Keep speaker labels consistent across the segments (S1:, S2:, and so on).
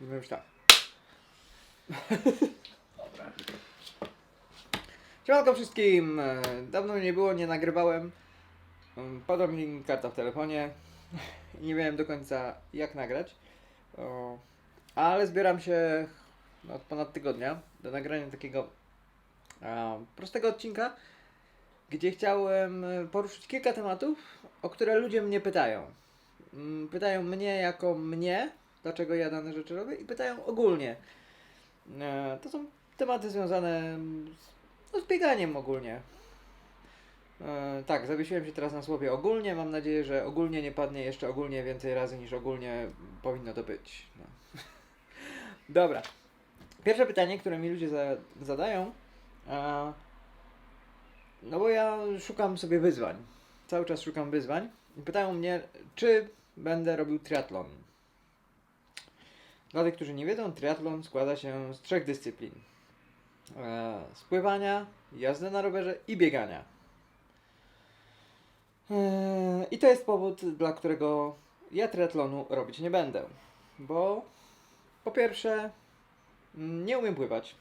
S1: Mówię już tak. Siemanko wszystkim. Dawno mnie nie było, nie nagrywałem. Mm, Padła mi karta w telefonie nie wiem do końca jak nagrać. Ale zbieram się od ponad tygodnia do nagrania takiego prostego odcinka, gdzie chciałem e, poruszyć kilka tematów, o które ludzie mnie pytają. Mm, Pytają mnie jako mnie, dlaczego ja dane rzeczy robię i pytają ogólnie. E, To są tematy związane z, no, z bieganiem ogólnie. E, tak, zawiesiłem się teraz na słowie ogólnie. Mam nadzieję, że ogólnie nie padnie jeszcze ogólnie więcej razy niż ogólnie powinno to być. No. Dobra. Pierwsze pytanie, które mi ludzie za, zadają. E, no bo ja szukam sobie wyzwań. Cały czas szukam wyzwań. I pytają mnie, czy będę robił triatlon. Dla tych, którzy nie wiedzą, triatlon składa się z trzech dyscyplin. E, z pływania, jazdy na rowerze i biegania. E, I to jest powód, dla którego ja triatlonu robić nie będę. Bo po pierwsze, mm, nie umiem pływać.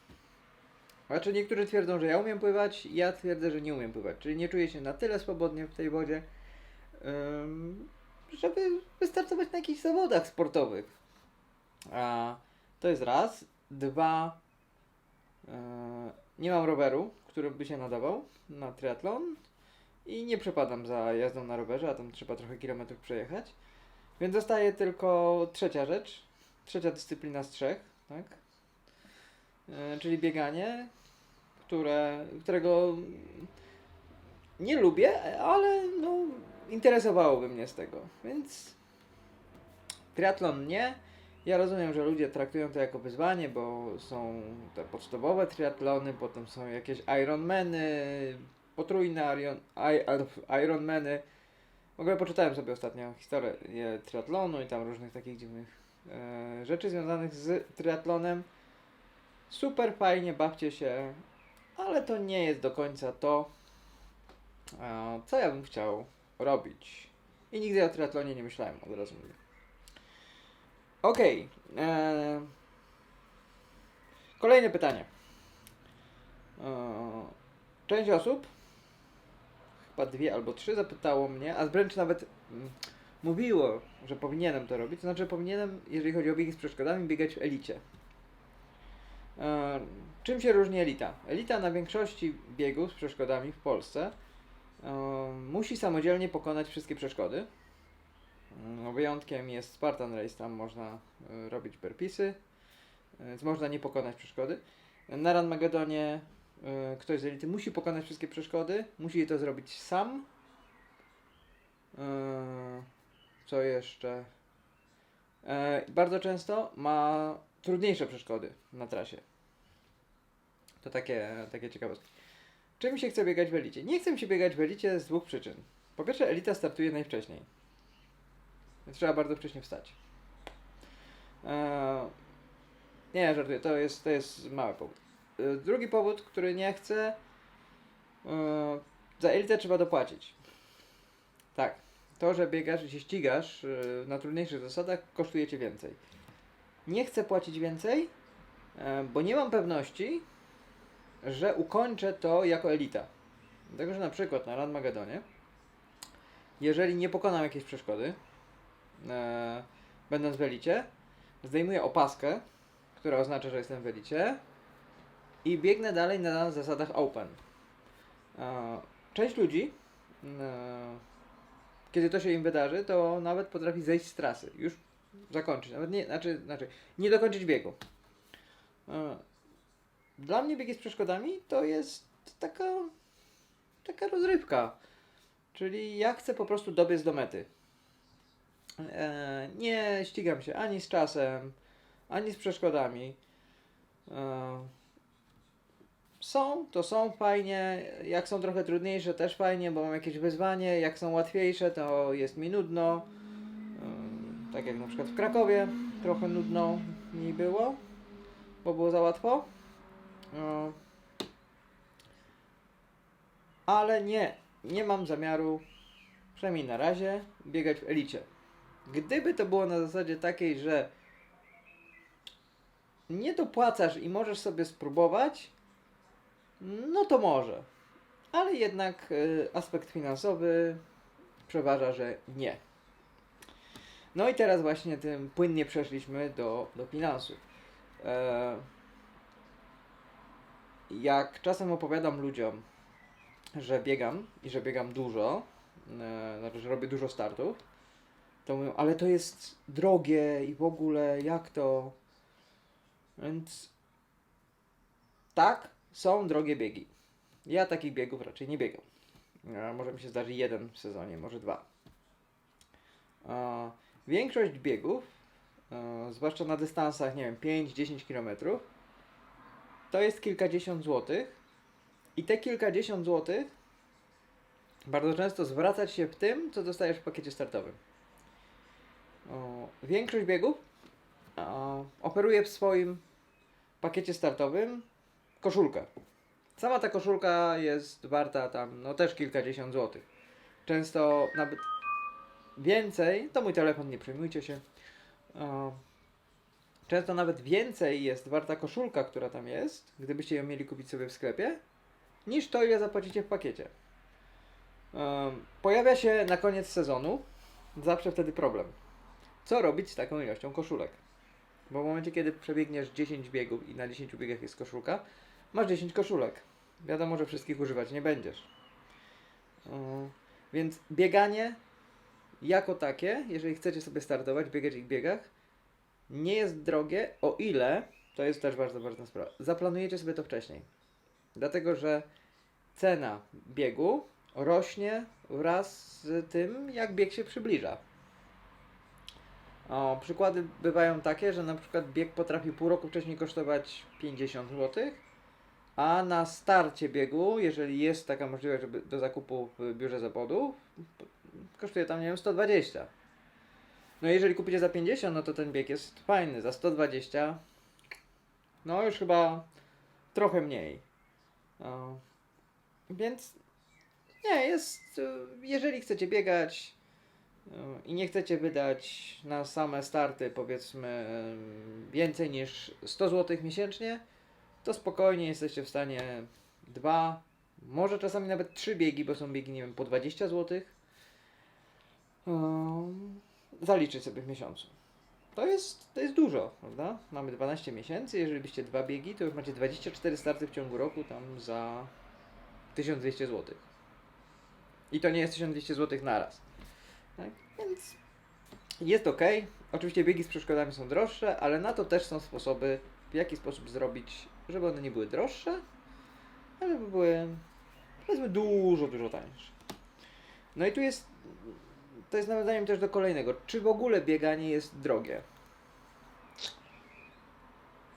S1: Znaczy niektórzy twierdzą, że ja umiem pływać, ja twierdzę, że nie umiem pływać. Czyli nie czuję się na tyle swobodnie w tej wodzie, żeby wystartować na jakichś zawodach sportowych. To jest raz. Dwa. e, nie mam roweru, który by się nadawał na triatlon. I nie przepadam za jazdą na rowerze, a tam trzeba trochę kilometrów przejechać. Więc zostaje tylko trzecia rzecz. Trzecia dyscyplina z trzech, tak? E, czyli bieganie, które, którego nie lubię, ale no, interesowałoby mnie z tego. Więc triatlon nie. Ja rozumiem, że ludzie traktują to jako wyzwanie, bo są te podstawowe triatlony, potem są jakieś Ironmany, potrójne Iron, Ironmany. W ogóle poczytałem sobie ostatnio historię triatlonu i tam różnych takich dziwnych e, rzeczy związanych z triatlonem. Super fajnie, bawcie się, ale to nie jest do końca to, e, co ja bym chciał robić. I nigdy o triatlonie nie myślałem, od razu mówię. Okej. e, Kolejne pytanie. E, Część osób, chyba dwie albo trzy, zapytało mnie, a wręcz nawet mm, mówiło, że powinienem to robić. To znaczy, powinienem, jeżeli chodzi o biegi z przeszkodami, biegać w elicie. E, czym się różni elita? Elita na większości biegów z przeszkodami w Polsce musi samodzielnie pokonać wszystkie przeszkody. No, wyjątkiem jest Spartan Race, tam można e, robić burpeesy, e, więc można nie pokonać przeszkody. Na Ranmagedonie e, ktoś z elity musi pokonać wszystkie przeszkody, musi to zrobić sam. E, Co jeszcze? E, Bardzo często ma trudniejsze przeszkody na trasie. To takie, takie ciekawostki. Czym się chce biegać w elicie? Nie chcę się biegać w elicie z dwóch przyczyn. Po pierwsze, elita startuje najwcześniej. Więc trzeba bardzo wcześnie wstać. Eee, nie, żartuję, to jest, to jest mały powód. Eee, drugi powód, który nie chcę. Eee, za elitę trzeba dopłacić. Tak. To, że biegasz i się ścigasz eee, na trudniejszych zasadach, kosztuje cię więcej. Nie chcę płacić więcej, e, bo nie mam pewności, że ukończę to jako elita. Dlatego, że na przykład na Ranmagedonie, jeżeli nie pokonam jakiejś przeszkody, e, będąc w elicie, zdejmuję opaskę, która oznacza, że jestem w elicie i biegnę dalej na zasadach open. E, część ludzi, e, kiedy to się im wydarzy, to nawet potrafi zejść z trasy, już zakończyć, nawet nie, znaczy, znaczy nie dokończyć biegu. E, Dla mnie biegi z przeszkodami to jest taka, taka rozrywka. Czyli ja chcę po prostu dobiec do mety. E, nie ścigam się ani z czasem, ani z przeszkodami. E, są, to są fajnie. Jak są trochę trudniejsze, też fajnie, bo mam jakieś wyzwanie. Jak są łatwiejsze, to jest mi nudno. E, tak jak na przykład w Krakowie, trochę nudno mi było, bo było za łatwo. Ale nie, nie mam zamiaru, przynajmniej na razie, biegać w elicie. Gdyby to było na zasadzie takiej, że nie dopłacasz i możesz sobie spróbować, no to może. Ale jednak y, aspekt finansowy przeważa, że nie. No i teraz właśnie tym płynnie przeszliśmy do, do finansów. E, jak czasem opowiadam ludziom, że biegam i że biegam dużo, e, znaczy, że robię dużo startów, to mówią, ale to jest drogie i w ogóle jak to? Więc tak, są drogie biegi. Ja takich biegów raczej nie biegam. Może mi się zdarzy jeden w sezonie, może dwa. Większość biegów, e, zwłaszcza na dystansach, nie wiem, 5-10 km, to jest kilkadziesiąt złotych. I te kilkadziesiąt złotych bardzo często zwracać się w tym, co dostajesz w pakiecie startowym. Większość biegów operuje w swoim pakiecie startowym koszulkę. Sama ta koszulka jest warta tam no też kilkadziesiąt złotych. Często nawet więcej, to mój telefon, nie przejmujcie się. Często nawet więcej jest warta koszulka, która tam jest, gdybyście ją mieli kupić sobie w sklepie, niż to, ile zapłacicie w pakiecie. Pojawia się na koniec sezonu zawsze wtedy problem. Co robić z taką ilością koszulek? Bo w momencie, kiedy przebiegniesz 10 biegów i na 10 biegach jest koszulka, masz 10 koszulek. Wiadomo, że wszystkich używać nie będziesz. Em, Więc bieganie jako takie, jeżeli chcecie sobie startować, biegać w biegach, nie jest drogie, o ile, to jest też bardzo ważna sprawa, zaplanujecie sobie to wcześniej. Dlatego, że cena biegu rośnie wraz z tym, jak bieg się przybliża. O, przykłady bywają takie, że na przykład bieg potrafi pół roku wcześniej kosztować 50 zł, a na starcie biegu, jeżeli jest taka możliwość, żeby do zakupu w biurze zawodów, kosztuje tam, nie wiem, 120. No jeżeli kupicie za 50, no to ten bieg jest fajny. Za 120, no już chyba trochę mniej. O, więc nie, jest, y, jeżeli chcecie biegać i nie chcecie wydać na same starty powiedzmy więcej niż 100 zł miesięcznie, to spokojnie jesteście w stanie dwa, może czasami nawet trzy biegi, bo są biegi, nie wiem, po 20 zł, um, zaliczyć sobie w miesiącu. To jest, to jest dużo, prawda? Mamy 12 miesięcy, jeżeli byście dwa biegi, to już macie 24 starty w ciągu roku tam za 1200 zł. I to nie jest 1200 zł na raz. Tak? Więc jest ok. Oczywiście biegi z przeszkodami są droższe, ale na to też są sposoby, w jaki sposób zrobić, żeby one nie były droższe, ale żeby były powiedzmy dużo, dużo tańsze. No i tu jest, to jest nawiązaniem też do kolejnego. Czy w ogóle bieganie jest drogie?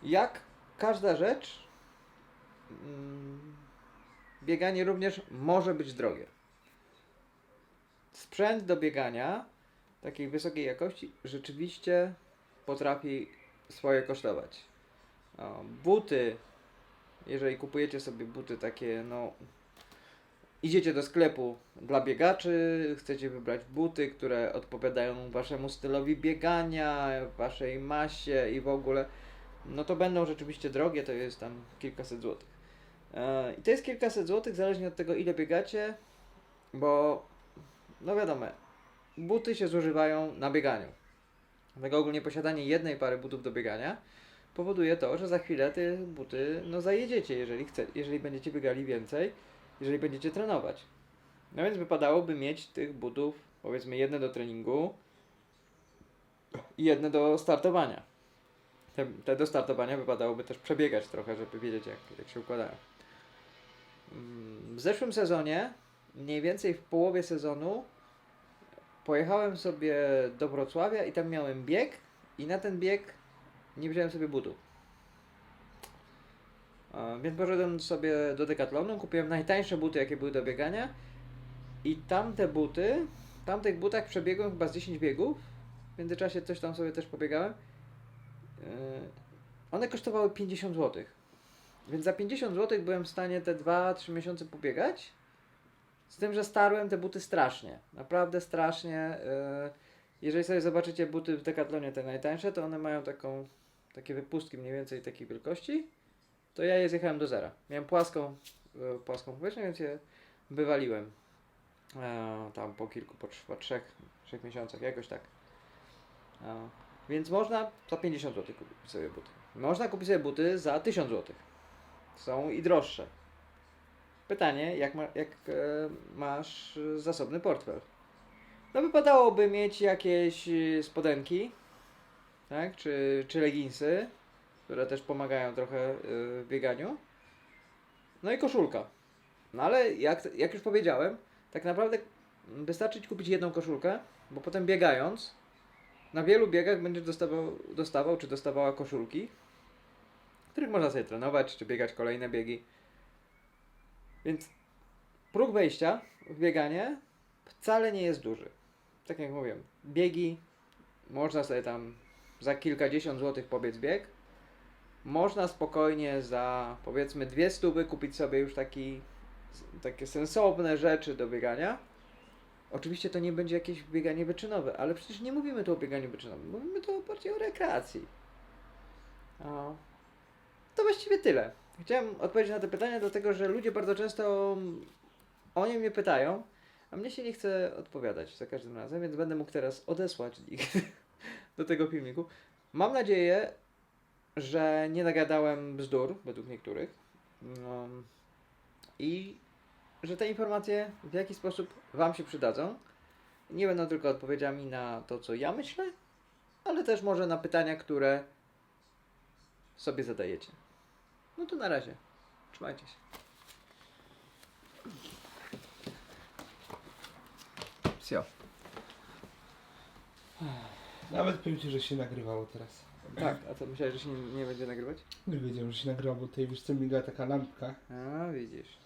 S1: Jak każda rzecz, mm, bieganie również może być drogie. Sprzęt do biegania takiej wysokiej jakości rzeczywiście potrafi swoje kosztować. O, buty, jeżeli kupujecie sobie buty takie, no, idziecie do sklepu dla biegaczy, chcecie wybrać buty, które odpowiadają waszemu stylowi biegania, waszej masie i w ogóle, no to będą rzeczywiście drogie, to jest tam kilkaset złotych. E, I to jest kilkaset złotych, zależnie od tego, ile biegacie, bo, no wiadomo, buty się zużywają na bieganiu. Dlatego ogólnie posiadanie jednej pary butów do biegania powoduje to, że za chwilę te buty no zajedziecie, jeżeli, chce, jeżeli będziecie biegali więcej, jeżeli będziecie trenować. No więc wypadałoby mieć tych butów, powiedzmy jedne do treningu i jedne do startowania. Te, te do startowania wypadałoby też przebiegać trochę, żeby wiedzieć jak, jak się układają. W zeszłym sezonie, mniej więcej w połowie sezonu, pojechałem sobie do Wrocławia i tam miałem bieg i na ten bieg nie wziąłem sobie butów. Więc poszedłem sobie do Decathlonu, kupiłem najtańsze buty, jakie były do biegania i tamte buty, w tamtych butach przebiegłem chyba z 10 biegów, w międzyczasie coś tam sobie też pobiegałem. Yy, One kosztowały 50 zł. Więc za 50 zł byłem w stanie te 2-3 miesiące pobiegać. Z tym, że starłem te buty strasznie. Naprawdę strasznie. Yy, Jeżeli sobie zobaczycie buty w Decathlonie te najtańsze, to one mają taką takie wypustki mniej więcej takiej wielkości, to ja je zjechałem do zera. Miałem płaską, e, płaską powierzchnię, więc je wywaliłem. E, tam po kilku, po trzech, trzech miesiącach, jakoś tak. E, więc można za 50 zł kupić sobie buty. Można kupić sobie buty za 1000 zł. Są i droższe. Pytanie, jak, ma, jak e, masz e, zasobny portfel? No wypadałoby mieć jakieś e, spodenki, tak? Czy, czy leginsy, które też pomagają trochę e, w bieganiu. No i koszulka. No ale jak, jak już powiedziałem, tak naprawdę wystarczy kupić jedną koszulkę, bo potem biegając, na wielu biegach będziesz dostawał, dostawał czy dostawała koszulki, których można sobie trenować, czy biegać kolejne biegi. Więc próg wejścia w bieganie wcale nie jest duży. Tak jak mówiłem, biegi można sobie tam za kilkadziesiąt złotych pobiec bieg. Można spokojnie za powiedzmy dwie stówy kupić sobie już taki, takie sensowne rzeczy do biegania. Oczywiście to nie będzie jakieś bieganie wyczynowe, ale przecież nie mówimy tu o bieganiu wyczynowym, mówimy tu bardziej o rekreacji. O. To właściwie tyle. Chciałem odpowiedzieć na te pytania, dlatego że ludzie bardzo często o nie mnie pytają, a mnie się nie chce odpowiadać za każdym razem, więc będę mógł teraz odesłać ich do tego filmiku. Mam nadzieję, że nie nagadałem bzdur, według niektórych. No, I że te informacje w jakiś sposób Wam się przydadzą. Nie będą tylko odpowiedziami na to, co ja myślę, ale też może na pytania, które sobie zadajecie. No to na razie. Trzymajcie się. Sio.
S2: Nawet powiem ci, że się nagrywało teraz.
S1: Tak, a co myślałeś, że się nie, nie będzie nagrywać?
S2: Nie wiedziałem, że się nagrywa, bo tutaj wiesz co miga taka lampka.
S1: A widzisz.